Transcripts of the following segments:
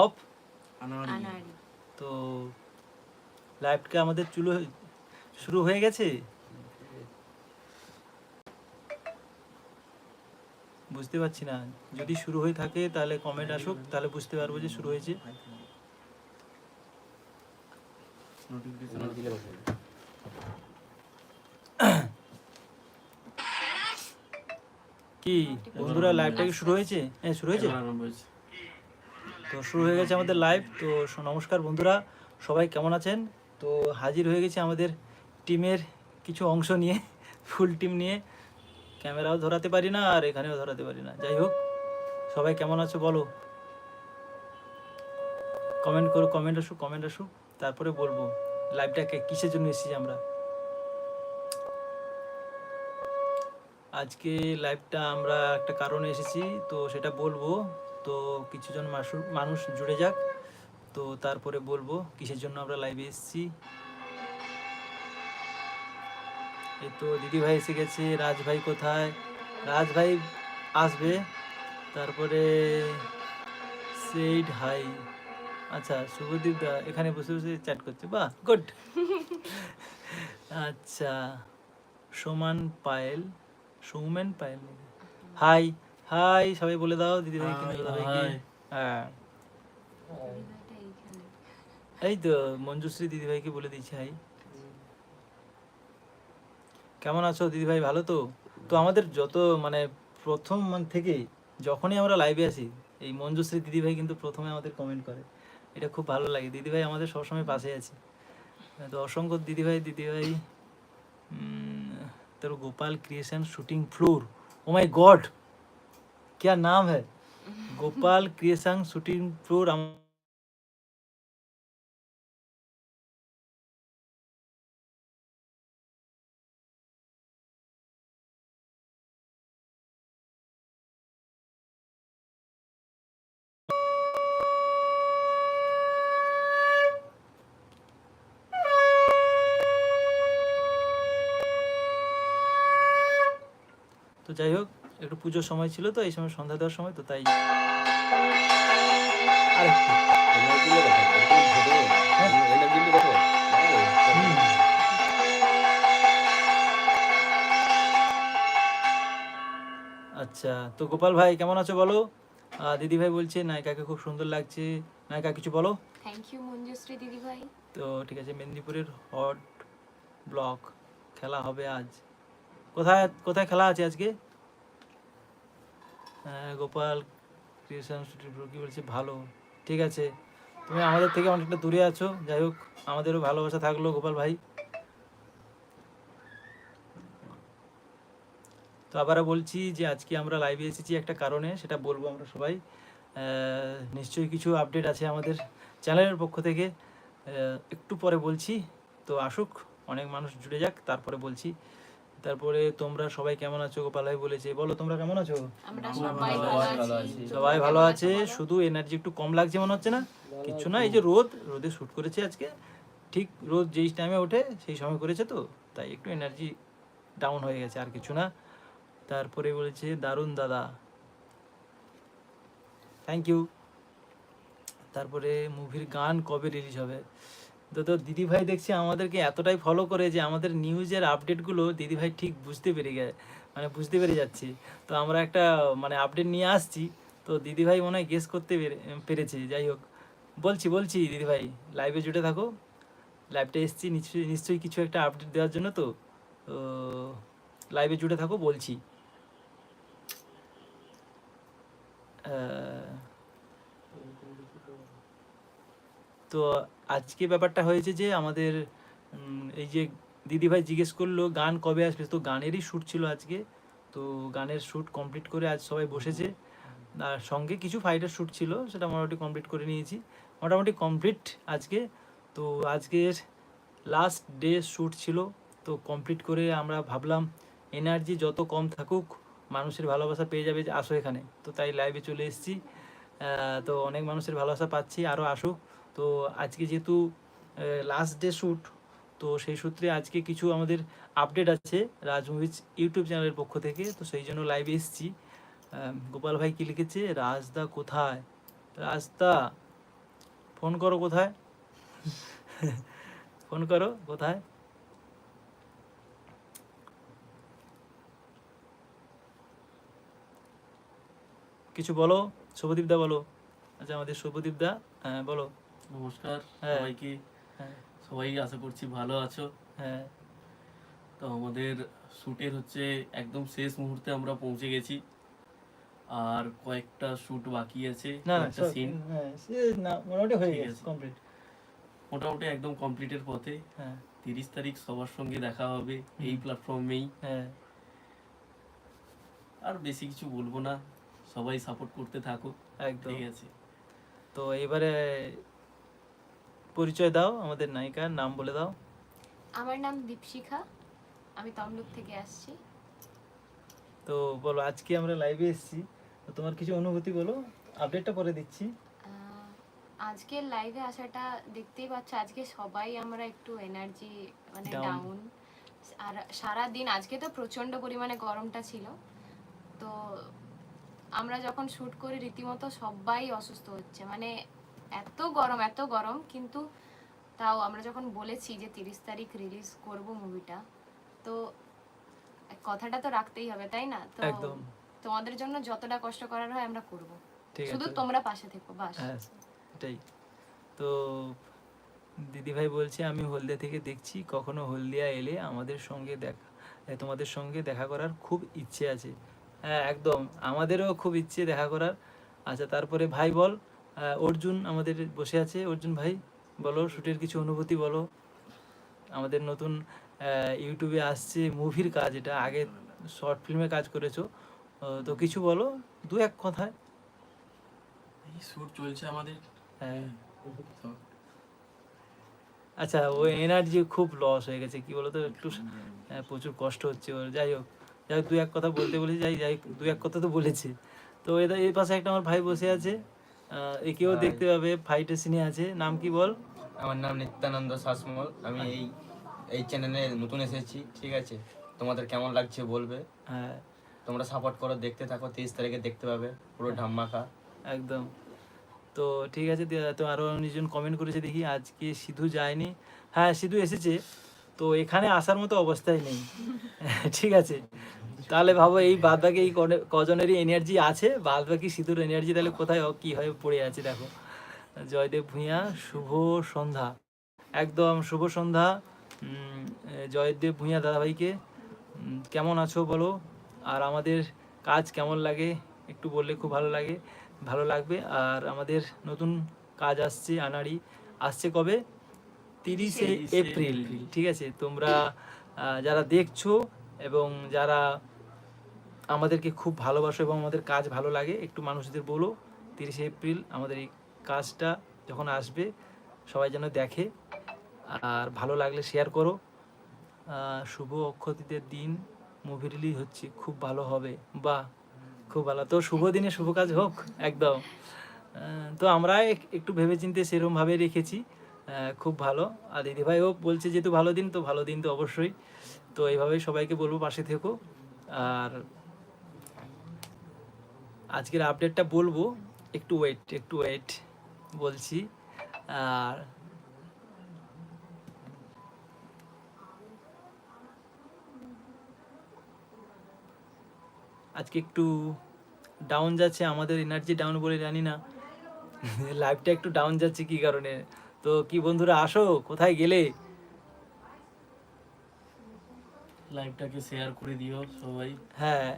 Of তো লাইভটা আমাদের চুলো শুরু হয়ে গেছে? বুঝতে পারছি না। যদি শুরু হয়ে থাকে তাহলে কমেন্ট আসুক তাহলে বুঝতে পারব যে শুরু হয়েছে। কি বন্ধুরা লাইভটা কি শুরু হয়েছে? হ্যাঁ শুরু হয়েছে। তো শুরু হয়ে গেছে আমাদের লাইভ তো নমস্কার বন্ধুরা, সবাই কেমন আছেন? তো হাজির হয়ে গেছে আমাদের টিমের কিছু অংশ নিয়ে ফুল টিম নিয়ে। ক্যামেরাও ধরাতে পারি না আর এখানেও ধরাতে পারি না। যাই হোক, সবাই কেমন আছো বলো? কমেন্ট করো কমেন্ট আসুক কমেন্ট আসুক, তারপরে বলব। লাইভটাকে কিসের জন্য এসেছি আমরা? আজকে লাইভটা আমরা একটা কারণে এসেছি তো সেটা বলব। তো কিছুজন মানুষ জুড়ে যাক তো তারপরে বলব কিসের জন্য আমরা লাইভে এসেছি। এই তো দিদি ভাই এসে গেছে রাজ ভাই কোথায়? রাজ ভাই আসবে তারপরে সেইড হাই আচ্ছা শুভদীপ দা এখানে বসে বসে চ্যাট করছে বাহ গুড আচ্ছা সমান পায়েল। সৌমেন পায়েল হাই হাই সবাই বলে দাও দিদি ভাই দাদাভাইকে hi. হ্যাঁ। এই তো মঞ্জুশ্রী দিদি ভাইকে বলে দিচ্ছি হাই। কেমন আছো দিদি ভাই ভালো তো? তো আমাদের যত মানে প্রথম মান থেকে যখনই আমরা লাইভে আসি এই মঞ্জুশ্রী দিদি ভাই কিন্তু প্রথমে আমাদের কমেন্ট করে। এটা খুব ভালো লাগে। দিদি ভাই আমাদের সবসময় পাশে আছে। তো অসংখ্য দিদি ভাই দিদি ভাই তোর Gopal creation shooting floor. Oh my god क्या नाम है? गोपाल क्रिएशन शूटिंग फ्लोर যাই হোক একটু পুজোর সময় ছিল তো এই সময় সন্ধ্যা দেওয়ার সময় তো তাই। আচ্ছা তো গোপাল ভাই কেমন আছো বলো? দিদি ভাই বলছে নায়িকাকে খুব সুন্দর লাগছে। নায়িকা কিছু বলো? থ্যাংক ইউ মঞ্জুশ্রী দিদিভাই। তো ঠিক আছে মেদিনীপুরের হট ব্লক খেলা হবে আজ। কোথায় কোথায় খেলা আছে আজকে? হ্যাঁ, গোপাল কি বলছে? ভালো ঠিক আছে। তুমি আমাদের থেকে অনেকটা দূরে আছো যাই হোক আমাদেরও ভালোবাসা থাকল গোপাল ভাই। তো আবারও বলছি যে আজকে আমরা লাইভে এসেছি একটা কারণে সেটা বলব আমরা সবাই। নিশ্চয়ই কিছু আপডেট আছে আমাদের চ্যানেলের পক্ষ থেকে। একটু পরে বলছি তো আসুক অনেক মানুষ জুড়ে যাক তারপরে বলছি। তারপরে তোমরা সবাই কেমন আছো? গোপাল ভাই বলেছে। বলো তোমরা কেমন আছো? সবাই ভালো আছি, শুধু এনার্জি একটু কম লাগছে মনে হচ্ছে না? কিচ্ছু না এই যে রোদ রোদে শ্যুট করেছে আজকে। ঠিক রোদ যেই টাইমে ওঠে সেই সময় করেছে তো। তাই একটু এনার্জি ডাউন হয়ে গেছে আর কিছু না। তারপরে বলেছে দারুণ দাদা। থ্যাংক ইউ তারপরে মুভির গান কবে রিলিজ হবে? তো তো দিদি ভাই দেখছি আমাদেরকে এতটাই ফলো করে যে আমাদের নিউজের আপডেটগুলো দিদি ভাই ঠিক বুঝতে পেরে গে মানে বুঝতে পেরে যাচ্ছে। তো আমরা একটা মানে আপডেট নিয়ে আসছি। তো দিদি ভাই মনে হয় গেস করতে পেরে- পেরেছে। যাই হোক, বলছি বলছি দিদি ভাই লাইভে জুড়ে থাকো। লাইভটা এসছি, নিশ্চয়ই নিশ্চয়ই কিছু একটা আপডেট দেওয়ার জন্য তো। তো লাইভে জুড়ে থাকো, বলছি। তো আজকে ব্যাপারটা হয়েছে যে আমাদের এই যে দিদিভাই জিজ্ঞেস করল, গান কবে আসবে? তো গানেরই শ্যুট ছিল আজকে। তো গানের শ্যুট কমপ্লিট করে আজ সবাই বসেছে। আর সঙ্গে কিছু ফাইটার শ্যুট ছিল, সেটা মোটামুটি কমপ্লিট করে নিয়েছি। মোটামুটি কমপ্লিট আজকে। তো আজকের লাস্ট ডে শ্যুট ছিল। তো কমপ্লিট করে আমরা ভাবলাম এনার্জি যত কম থাকুক, মানুষের ভালোবাসা পেয়ে যাবে যে আসো এখানে। তো তাই লাইভে চলে এসেছি। তো অনেক মানুষের ভালোবাসা পাচ্ছি। আরও আসুক। তো আজকে যেহেতু লাস্ট ডে শ্যুট তো সেই সূত্রে আজকে কিছু আমাদের আপডেট আছে রাজ মুভিজ ইউটিউব চ্যানেলের পক্ষ থেকে, তো সেই জন্য লাইভে এসেছি। গোপাল ভাই কি লিখেছে? রাজদা কোথায়? রাজদা ফোন করো কোথায়? ফোন করো কোথায়? কিছু বলো, শুভদীপ দা বলো। আচ্ছা আমাদের শুভদীপ দা হ্যাঁ বলো। নমস্কার হ্যাঁ। সবাইকে। হ্যাঁ। সবাই আশা করছি ভালো আছো। হ্যাঁ। তো আমাদের শুটের হচ্ছে একদম শেষ মুহূর্তে আমরা পৌঁছে গেছি। আর কয়েকটা শুট বাকি আছে সিন হ্যাঁ না মোটামুটি হয়ে গেছে কমপ্লিট মোটামুটি একদম কমপ্লিটের পথে। হ্যাঁ। তিরিশ তারিখ সবার সঙ্গে দেখা হবে এই প্ল্যাটফর্মেই হ্যাঁ। আর বেশি কিছু বলব না। সবাই সাপোর্ট করতে থাকো। একদম। ঠিক আছে। তো এবারে পরিচয় দাও আমাদের নায়িকার নাম বলে দাও। আমার নাম দীপশিখা আমি তমলুক থেকে আসছি। তো বলো আজকে আমরা লাইভে এসেছি। তোমার কিছু অনুভূতি বলো আপডেটটা পরে দিচ্ছি। আজকে লাইভে আসাটা দেখতেই পাচ্ছ আজকে সবাই আমরা একটু এনার্জি মানে ডাউন আর সারা দিন আজকে তো প্রচণ্ড পরিমাণে গরমটা ছিল। তো আমরা যখন শুট করি রীতিমতো সবাই অসুস্থ হচ্ছে। মানে এত গরম এত গরম কিন্তু তাও আমরা যখন বলেছি যে তিরিশ তারিখ রিলিজ করব মুভিটা তো কথাটা তো রাখতেই হবে তাই না? তো একদম। তোমাদের জন্য যতটা কষ্ট করার হয় আমরা করব। শুধু তোমরা পাশে থেকো বাস। হ্যাঁ এটাই। তো দিদিভাই বলছে আমি হলদিয়া থেকে দেখছি কখনো হলদিয়া এলে আমাদের সঙ্গে দেখা তোমাদের সঙ্গে দেখা করার খুব ইচ্ছে আছে। হ্যাঁ একদম আমাদেরও খুব ইচ্ছে দেখা করার। আচ্ছা তারপরে ভাই বল অর্জুন আমাদের বসে আছে। অর্জুন ভাই বলো শুটের কিছু অনুভূতি বলো। আমাদের নতুন ইউটিউবে আসছে মুভির কাজ এটা আগে শর্ট ফিল্মে কাজ করেছ। তো কিছু বলো দু এক কথায়। এই শুট চলছে আমাদের। হ্যাঁ। আচ্ছা ওই এনার্জি খুব লস হয়ে গেছে কি বলতো একটু হ্যাঁ, প্রচুর কষ্ট হচ্ছে ওর। যাই হোক যাই হোক দু এক কথা বলতে বলেছি যাই যাই দু এক কথা তো বলেছে। তো এদের এই পাশে একটা আমার ভাই বসে আছে। একেও দেখতে পাবে ফাইটে সিনে আছে। নাম কি বল? আমার নাম নিত্যানন্দ শাসমল। আমি এই এই চ্যানেলে নতুন এসেছি ঠিক আছে? তোমাদের কেমন লাগছে বলবে? হ্যাঁ। তোমরা সাপোর্ট করো দেখতে থাকো তেইশ তারিখে দেখতে পাবে পুরো ধাম্মাকা। একদম। তো ঠিক আছে তো আরও অনেকজন কমেন্ট করেছে দেখি আজকে সিধু যায়নি। হ্যাঁ সিধু এসেছে। তো এখানে আসার মতো অবস্থায় নেই। ঠিক আছে। তাহলে ভাবো এই বাদ বাকি এই কজনেরই এনার্জি আছে। বাদ বাকি সিধুর এনার্জি তাহলে কোথায় কি হয়ে পড়ে আছে দেখো। জয়দেব ভূঁইয়া, শুভ সন্ধ্যা। একদম শুভ সন্ধ্যা। জয়দেব ভূঁইয়া দাদাভাইকে। কেমন আছো বলো? আর আমাদের কাজ কেমন লাগে? একটু বললে খুব ভালো লাগে। ভালো লাগবে। আর আমাদের নতুন কাজ আসছে, আনাড়ি। আসছে কবে? তিরিশে এপ্রিল। ঠিক আছে তোমরা যারা দেখছ এবং যারা আমাদেরকে খুব ভালোবাসো এবং আমাদের কাজ ভালো লাগে একটু মানুষদের বলো তিরিশে এপ্রিল আমাদের এই কাজটা যখন আসবে সবাই যেন দেখে। আর ভালো লাগলে শেয়ার করো। শুভ অক্ষতিদের দিন মুভি রিলিজ হচ্ছে খুব ভালো হবে। বাহ খুব ভালো। তো শুভ দিনে শুভ কাজ হোক একদম। তো আমরা একটু ভেবেচিন্তে সেরকম ভাবে রেখেছি। খুব ভালো। আর দিদিভাইও বলছে যেহেতু ভালো দিন, তো ভালো দিন তো অবশ্যই। তো এইভাবেই সবাইকে বলব পাশে থেকো। আর আজকের আপডেটটা বলব, একটু ওয়েট একটু ওয়েট বলছি। আর আজকে একটু ডাউন যাচ্ছে, আমাদের এনার্জি ডাউন বলে জানি না। লাইফটা একটু ডাউন যাচ্ছে কি কারণে? তো কি বন্ধুরা আসো? কোথায় গেলে? লাইভটাকে শেয়ার করে দিও সবাই। হ্যাঁ।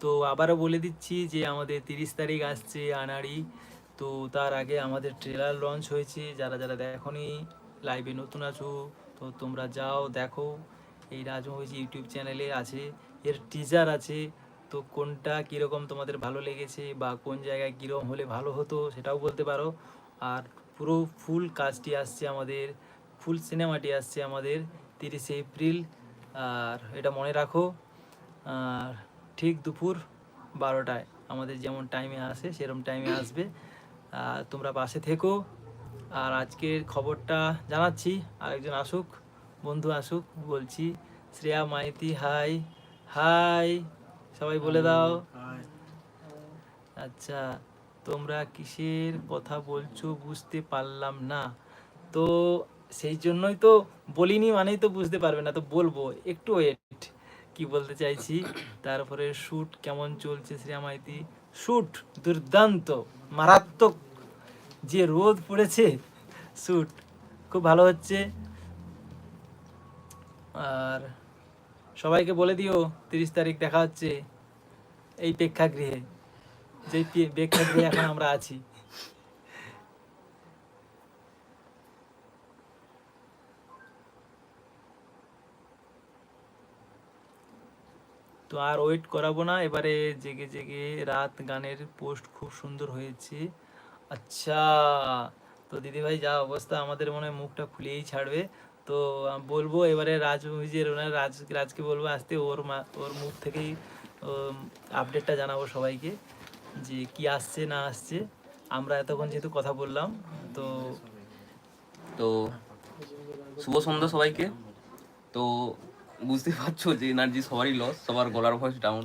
তো আবারও বলে দিচ্ছি যে আমাদের তিরিশ তারিখ আসছে আনাড়ি। তো তার আগে আমাদের ট্রেলার লঞ্চ হয়েছে। যারা যারা দেখনি লাইভে নতুন আছো তো তোমরা যাও দেখো। এই রাজমহিষ ইউটিউব চ্যানেলে আছে, এর টিজার আছে, তো কোনটা কীরকম তোমাদের ভালো লেগেছে বা কোন জায়গায় কীরকম হলে ভালো হতো সেটাও বলতে পারো। আর পুরো ফুল কাজটি আসছে আমাদের ফুল সিনেমাটি আসছে আমাদের তিরিশে এপ্রিল। আর এটা মনে রাখো, আর ঠিক দুপুর বারোটায় আমাদের যেমন টাইমে আসে সেরকম টাইমে আসবে। আর তোমরা পাশে থেকো। আর আজকের খবরটা জানাচ্ছি, আরেকজন আসুক। বন্ধু আসুক বলছি শ্রেয়া মাইতি হাই হাই সবাই বলে দাও। আচ্ছা তোমরা কিসের কথা বলছো বুঝতে পারলাম না। তো সেই জন্যই তো বলিনি মানেই তো বুঝতে পারবে না তো বলব একটু ওয়েট কি বলতে চাইছি? তারপরে শ্যুট কেমন চলছে শ্রেয়া মাইতি? শ্যুট দুর্দান্ত মারাত্মক যে রোদ পড়েছে শ্যুট খুব ভালো হচ্ছে। আর সবাইকে বলে দিও, তিরিশ তারিখ দেখা হচ্ছে এই প্রেক্ষাগৃহে, যেই প্রেক্ষাগৃহে এখন আমরা আছি। তো আর ওয়েট করাবো না, এবারে জেগে জেগে রাত গানের পোস্ট খুব সুন্দর হয়েছে। আচ্ছা তো দিদিভাই, যা অবস্থা, আমাদের মনে হয় মুখটা খুলেই ছাড়বে। তো বলব এবারে রাজ মুভিজের ওনার রাজ, রাজকে বলব আসতে ওর মা, ওর মুখ থেকেই আপডেটটা জানাব সবাইকে যে কি আসছে, না আসছে। আমরা এতক্ষণ যেহেতু কথা বললাম, তো তো শুভ সন্ধ্যা সবাইকে। তো বুঝতে পারছ যে এনার্জি সবারই লস সবার গলার ভয়েস ডাউন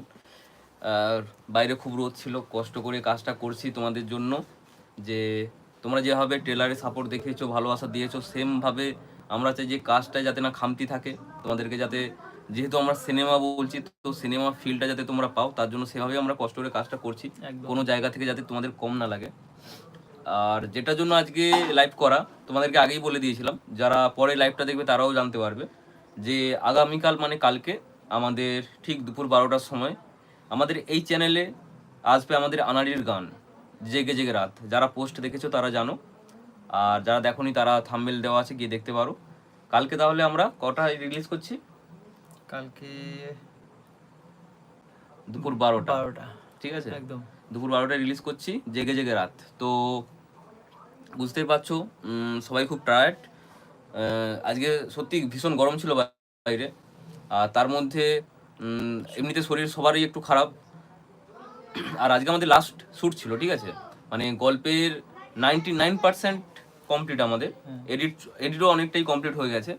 আর বাইরে খুব রোদ ছিল, কষ্ট করে কাজটা করছি তোমাদের জন্য। যে তোমরা যেভাবে ট্রেলারে সাপোর্ট দেখিয়েছো, ভালোবাসা দিয়েছ সেমভাবে আমরা চাই যে কাজটা যাতে না খামতি থাকে তোমাদেরকে যাতে যেহেতু আমরা সিনেমা বলছি তো সিনেমা ফিলটা যাতে তোমরা পাও তার জন্য সেভাবে আমরা কষ্ট করে কাজটা করছি। কোনো জায়গা থেকে যাতে তোমাদের কম না লাগে। আর যেটার জন্য আজকে লাইভ করা তোমাদেরকে আগেই বলে দিয়েছিলাম যারা পরে লাইভটা দেখবে তারাও জানতে পারবে যে আগামীকাল মানে কালকে আমাদের ঠিক দুপুর বারোটার সময় আমাদের এই চ্যানেলে আসবে আমাদের আনাড়ির গান জেগে জেগে রাত। যারা পোস্ট দেখেছ তারা জানো আর যারা দেখোনি তারা থাম্বেল দেওয়া আছে গিয়ে দেখতে পারো। কালকে তাহলে আমরা কটায় রিলিজ করছি? কালকে দুপুর বারোটা। বারোটা। ঠিক আছে? একদম। দুপুর বারোটায় রিলিজ করছি জেগে জেগে রাত। তো বুঝতেই পারছ সবাই খুব টায়ার্ড আজকে সত্যি ভীষণ গরম ছিল বাইরে। আর তার মধ্যে এমনিতে শরীর সবারই একটু খারাপ। আর আজকে আমাদের লাস্ট শ্যুট ছিল ঠিক আছে? মানে গল্পের নাইনটি নাইন পার্সেন্ট কমপ্লিট আমাদের। এডিট এডিটও অনেকটাই কমপ্লিট হয়ে গেছে।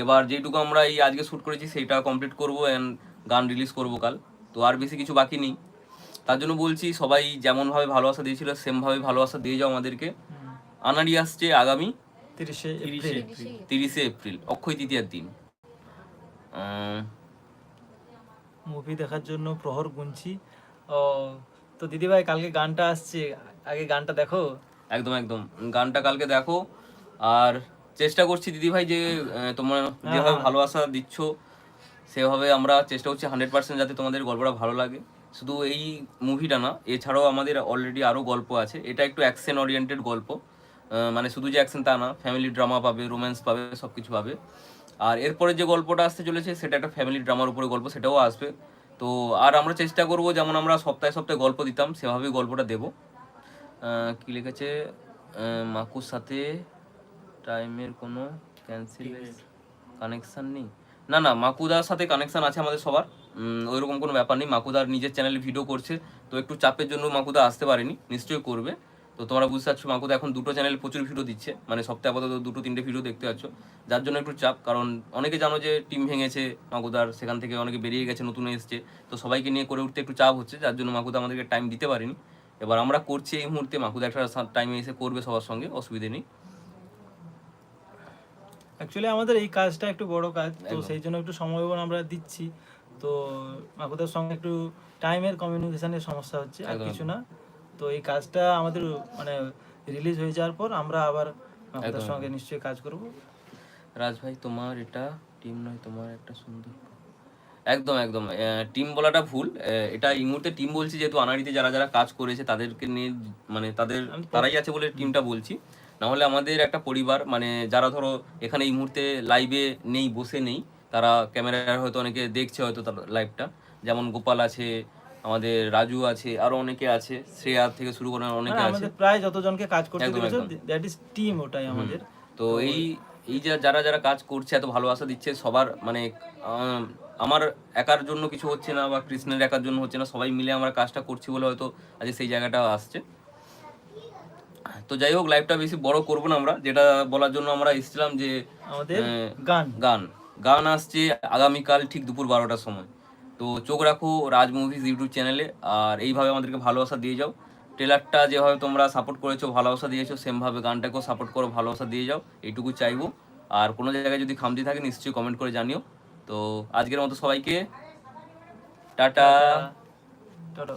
এবার যেটুকু আমরা এই আজকে শ্যুট করেছি সেইটা কমপ্লিট করব অ্যান্ড গান রিলিজ করব কাল। তো আর বেশি কিছু বাকি নেই। তার জন্য বলছি সবাই যেমনভাবে ভালোবাসা দিয়েছিল সেমভাবে ভালোবাসা দিয়ে যাও আমাদেরকে। আনাড়ি আসছে আগামী তিরিশে এপ্রিল। তিরিশে তিরিশে এপ্রিল অক্ষয় তৃতীয়ার দিন। মুভি দেখার জন্য প্রহর গুনছি। ও তো দিদিভাই কালকে গানটা আসছে। আগে গানটা দেখো। একদম একদম। গানটা কালকে দেখো। আর চেষ্টা করছি দিদিভাই যে তোমরা যেভাবে হ্যাঁ। ভালোবাসা দিচ্ছ সেভাবে আমরা চেষ্টা করছি হান্ড্রেড পার্সেন্ট যাতে তোমাদের গল্পটা ভালো লাগে। শুধু এই মুভিটা না এছাড়াও আমাদের অলরেডি আরও গল্প আছে। এটা একটু অ্যাকশন ওরিয়েন্টেড গল্প মানে শুধু যে অ্যাকশন তা না ফ্যামিলি ড্রামা পাবে রোম্যান্স পাবে সব কিছু পাবে। আর এরপরে যে গল্পটা আসতে চলেছে সেটা একটা ফ্যামিলি ড্রামার উপরে গল্প সেটাও আসবে। তো আর আমরা চেষ্টা করব যেমন আমরা সপ্তাহে সপ্তাহে গল্প দিতাম সেভাবেই গল্পটা দেবো। কি লিখেছে? মাকুর সাথে টাইমের কোনো ক্যান্সেল কানেকশন নেই? না না মাকুদার সাথে কানেকশন আছে আমাদের সবার। উম, ওইরকম কোনো ব্যাপার নেই। মাকুদার নিজের চ্যানেলে ভিডিও করছে। তো একটু চাপের জন্য মাকুদা আসতে পারেনি। নিশ্চয়ই করবে। তো তোমরা বুঝতে পারছ মাকুদা এখন দুটো চ্যানেলে প্রচুর ভিডিও দিচ্ছে। মানে সপ্তাহে আপাতত দুটো তিনটে ভিডিও দেখতে পাচ্ছ। যার জন্য একটু চাপ। কারণ অনেকে জানো যে টিম ভেঙেছে মাকুদার সেখান থেকে অনেকে বেরিয়ে গেছে নতুন এসছে। তো সবাইকে নিয়ে করে উঠতে একটু চাপ হচ্ছে। যার জন্য মাকুদা আমাদেরকে টাইম দিতে পারেনি। এবার আমরা করছি এই মুহূর্তে মাকুদা একটা টাইমে এসে করবে সবার সঙ্গে অসুবিধে নেই। অ্যাকচুয়ালি আমাদের এই কাজটা একটু বড় কাজ তো সেই জন্য একটু সময় আমরা দিচ্ছি। তো মাকুদের সঙ্গে একটু টাইমের কমিউনিকেশনের সমস্যা হচ্ছে আর কিছু না। তো এই কাজটা আমাদের মানে রিলিজ হয়ে যাওয়ার পর আমরা আবার মাকুদের সঙ্গে নিশ্চয়ই কাজ করব। রাজ ভাই তোমার এটা টিম নয় তোমার একটা সুন্দর একদম একদম। টিম বলাটা ভুল। এটা এই মুহূর্তে টিম বলছি যেহেতু আনাড়িতে যারা যারা কাজ করেছে তাদেরকে নিয়ে মানে তাদের তারাই আছে বলে টিমটা বলছি। না হলে আমাদের একটা পরিবার মানে যারা ধরো এখানে এই মুহূর্তে লাইভে নেই বসে নেই তারা ক্যামেরায় হয়তো অনেকে দেখছে হয়তো তার লাইভটা যেমন গোপাল আছে আমাদের রাজু আছে আরও অনেকে আছে শ্রেয়া থেকে শুরু করে অনেকে আছে। প্রায় যতজনকে কাজ করতে দ্যাট ইজ টিম ওটাই আমাদের। তো এই এই যে যারা যারা কাজ করছে এত ভালোবাসা দিচ্ছে সবার মানে আমার একার জন্য কিছু হচ্ছে না বা কৃষ্ণের একার জন্য হচ্ছে না সবাই মিলে আমরা কাজটা করছি বলে হয়তো আজ সেই জায়গাটা আসছে। তো যাই হোক লাইভটা বেশি বড় করব না আমরা যেটা বলার জন্য আমরা এসেছিলাম যে আমাদের গান। গান। গান আসছে আগামীকাল ঠিক দুপুর বারোটার সময়। তো চোখ রাখো রাজ মুভিজ ইউটিউব চ্যানেলে আর এইভাবে আমাদেরকে ভালোবাসা দিয়ে যাও। ট্রেলারটা যেভাবে তোমরা সাপোর্ট করেছ ভালোবাসা দিয়েছ সেমভাবে গানটাকেও সাপোর্ট করো ভালোবাসা দিয়ে যাও এইটুকু চাইব। আর কোনো জায়গায় যদি খামতি থাকে নিশ্চয়ই কমেন্ট করে জানিও। তো আজকের মতো সবাইকে টাটা। টাটা।